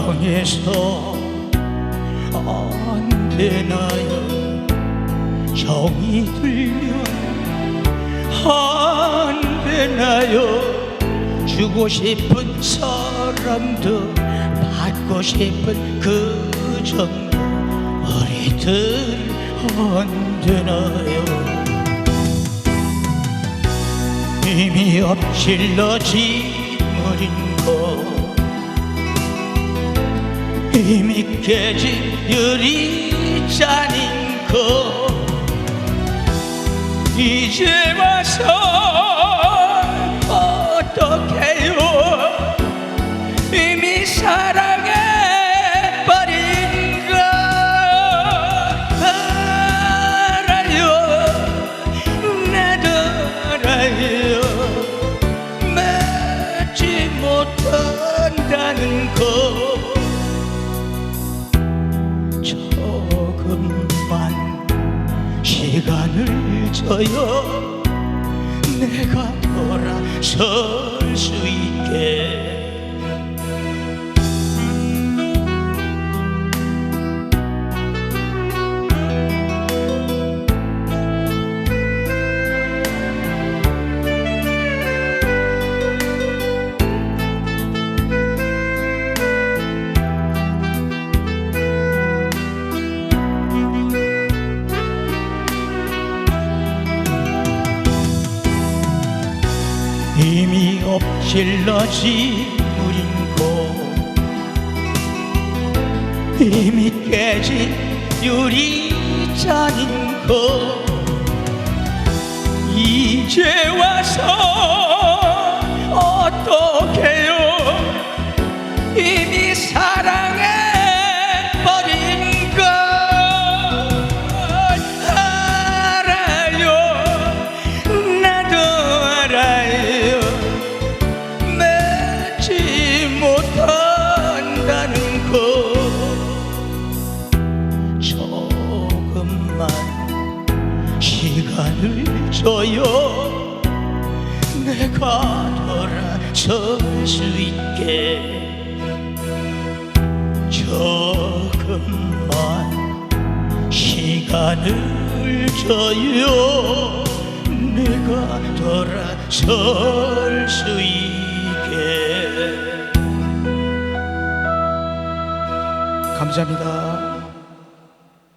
세상에서 안 되나요 정이 들면 안 되나요 주고 싶은 사람도 받고 싶은 그 정도 우리들 안 되나요 힘이 엎질러 짓무린 거 힘이 깨진 유리잔인 거 이제 와서 어떡해요? 이미 사랑해 버린 거 알아요? 나도 알아요. 맺지 못한다는 거 시간을 줘요. 내가 돌아설 수 있게 이미 엎질러진 무린 곳 이미 깨진 유리잔인 곳 이제 와서 시간을 줘요. 내가 돌아설 수 있게 조금만 시간을 줘요. 내가 돌아설 수 있게. 감사합니다.